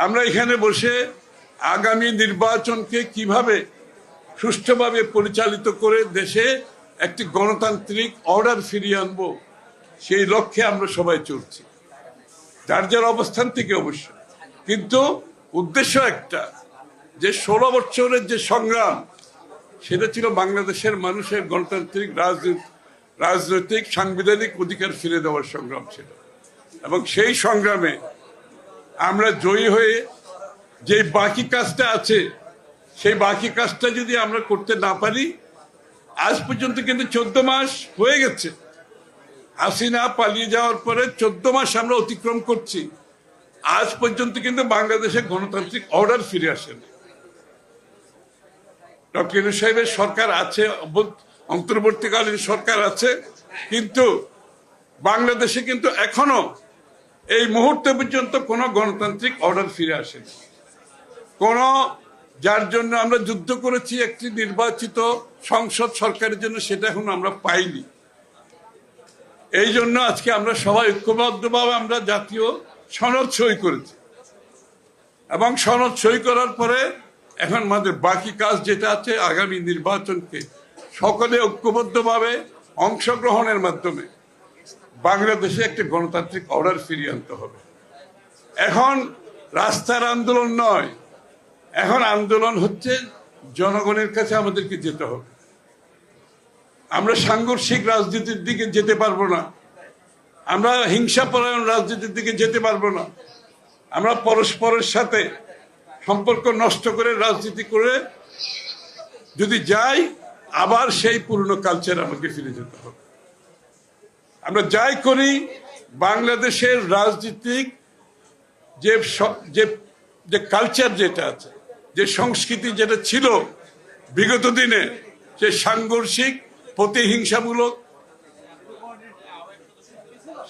আমরা এখানে বসে আগামী নির্বাচনকে কীভাবে সুষ্ঠুভাবে পরিচালিত করে দেশে একটি গণতান্ত্রিক অর্ডার ফিরিয়ে আনব, সেই লক্ষ্যে আমরা সবাই চলছি। যার যার অবস্থান থেকে অবশ্য। কিন্তু উদ্দেশ্য একটা, যে ষোলো বছরের যে সংগ্রাম, সেটা ছিল বাংলাদেশের মানুষের গণতান্ত্রিক রাজনীতি, রাজনৈতিক, সাংবিধানিক অধিকার ফিরে দেওয়ার সংগ্রাম ছিল। এবং সেই সংগ্রামে আমরা জয়ী হয়ে যে বাকি কাজটা আছে, সেই বাকি কাজটা যদি আমরা করতে না পারি, আজ পর্যন্ত কিন্তু চোদ্দ মাস হয়ে গেছে। হাসিনা পালিয়ে যাওয়ার পরে চোদ্দ মাস আমরা অতিক্রম করছি। আজ পর্যন্ত কিন্তু বাংলাদেশে গণতান্ত্রিক অর্ডার ফিরে আসেনি। ডক্টর সাহেবের সরকার আছে অন্তর্বর্তীকালীন সরকার আছে, কিন্তু বাংলাদেশে কিন্তু এখনও এই মুহূর্তে পর্যন্ত কোনো গণতান্ত্রিক অর্ডার ফিরে আসেনি। কোন, যার জন্য আমরা যুদ্ধ করেছি, একটি নির্বাচিত সংসদ সরকারের জন্য সেটা এখন আমরা পাইনি। এই জন্য আজকে আমরা সবাই ঐক্যবদ্ধভাবে আমরা জাতীয় সনদ সই করেছি। এবং সনদ সই করার পরে এখন আমাদের বাকি কাজ যেটা আছে, আগামী নির্বাচনকে সকলে ঐক্যবদ্ধভাবে অংশগ্রহণের মাধ্যমে বাংলাদেশে একটি গণতান্ত্রিক অর্ডার ফিরিয়ে আনতে হবে। এখন রাস্তার আন্দোলন নয়, এখন আন্দোলন হচ্ছে জনগণের কাছে আমাদেরকে যেতে হবে। আমরা সাংঘর্ষিক রাজনীতির দিকে যেতে পারব না, আমরা হিংসাপরায়ণ রাজনীতির দিকে যেতে পারব না, আমরা পরস্পরের সাথে সম্পর্ক নষ্ট করে রাজনীতি করে যদি যাই, আবার সেই পুরনো কালচার আমাকে ফিরে যেতে হবে। আমরা যাই করি বাংলাদেশের রাজনীতিক যে যে কালচার যেটা আছে, যে সংস্কৃতি যেটা ছিল বিগত দিনে যে সাংঘর্ষিক, প্রতিহিংসামূলক,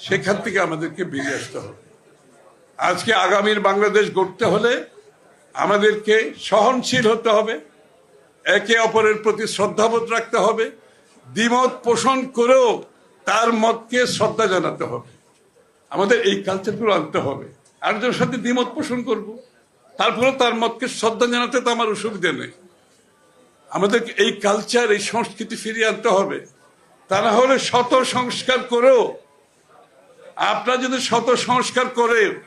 সেখান থেকে আমাদেরকে বেরিয়ে আসতে হবে। আজকে আগামীর বাংলাদেশ গড়তে হলে আমাদেরকে সহনশীল হতে হবে, একে অপরের প্রতি শ্রদ্ধাবোধ রাখতে হবে, দ্বিমত পোষণ করেও তার মতকে শ্রদ্ধা জানাতে হবে। আমাদের এই কালচারগুলো আনতে হবে। আরেকজনের সাথে দ্বিমত পোষণ করব। তারপরে তার মতকে শ্রদ্ধা জানাতে তো আমার অসুবিধা নেই। আমাদের এই কালচার এই সংস্কৃতি ফিরিয়ে আনতে হবে। তা না হলে শত সংস্কার করেও, আপনারা যদি শত সংস্কার করে,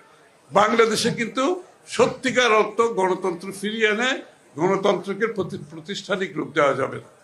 বাংলাদেশে কিন্তু সত্যিকার অর্থ গণতন্ত্র ফিরিয়ে এনে গণতন্ত্রকে প্রতি- প্রতিষ্ঠানিক রূপ দেওয়া যাবে না।